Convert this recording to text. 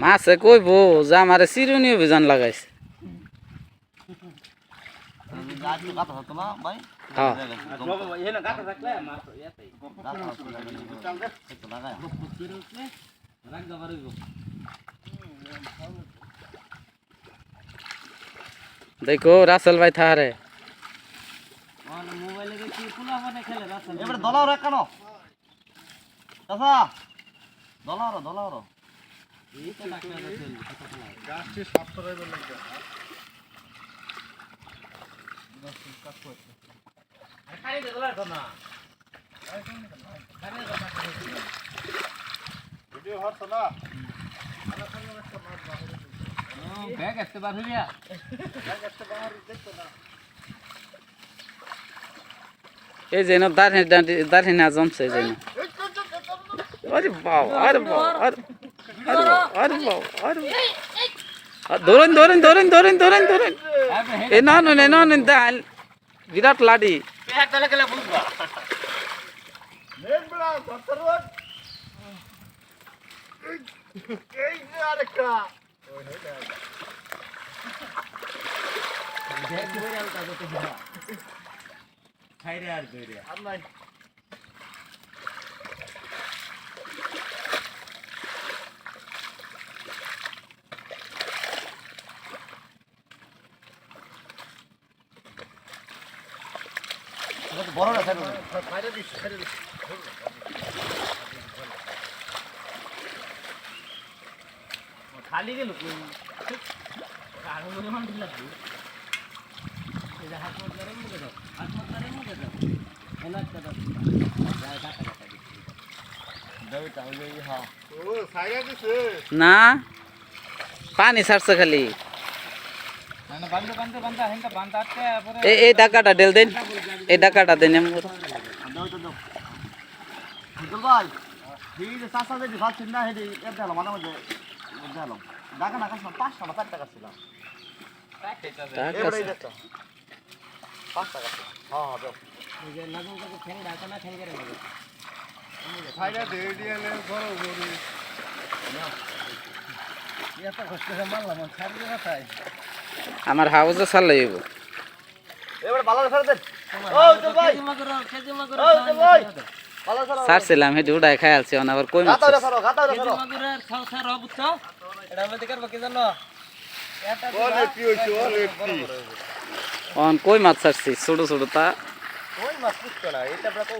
মাছে কইবো যে আমারে চিরুনি অভিযান লাগাইছে। হ্যাঁ। দেখো রাসেল ভাই থারে মানে মোবাইলে মানে খেলে রাস্তা এবারে দলাও রে কেন? চাচা দলাও রে দলাও রে। এই তো ডাক্তার আছে গাছটি সাফ করাইবার লাগবে খালি দে দলার তো না। ভিডিও হচ্ছে না ব্যাগ আসতে বার হইয়া। এই যেন দাঁড়িয়ে দাঁড়িয়ে না জমছে এই যেন আরে বাও আরে বাও আরে আরে বাও, আরে বাও আরে বাও। আ, ধরেন ধরেন ধরেন ধরেন ধরেন ধরেন এ না না না না দাল বিরাট লাডি নেন বড়া ধরতে রোড এই যে আরেকটা ওই হই না খাইরে আর হ্যাঁ ও সাইরা দিছে না পানি ছাড়ছে খালি। এই এই ডাকাটা ডেল দেন। এই ডাকাটা দেন ছিল। হ্যাঁ হ্যাঁ দাও এই যে লাগুন করে ঠ্যাং ডাকা না ঠ্যাং করে লাগে সাইরা দে দিয়ালে বড় বড়। আমার হাউসে ছাড়লে হইব। এবারে ভালো করে দেন। ও তো ভাই। কেজি মাগুর কেজি মাগুর ও তো ভাই। ভালো করে ছাড়ছিলাম হেঁটে উঠায় খাই আলছি আবার কই মাছ অন কই মাছ ছাড়ছি ছোট ছোট তা। ওই মাছ না? এটা আমরা তো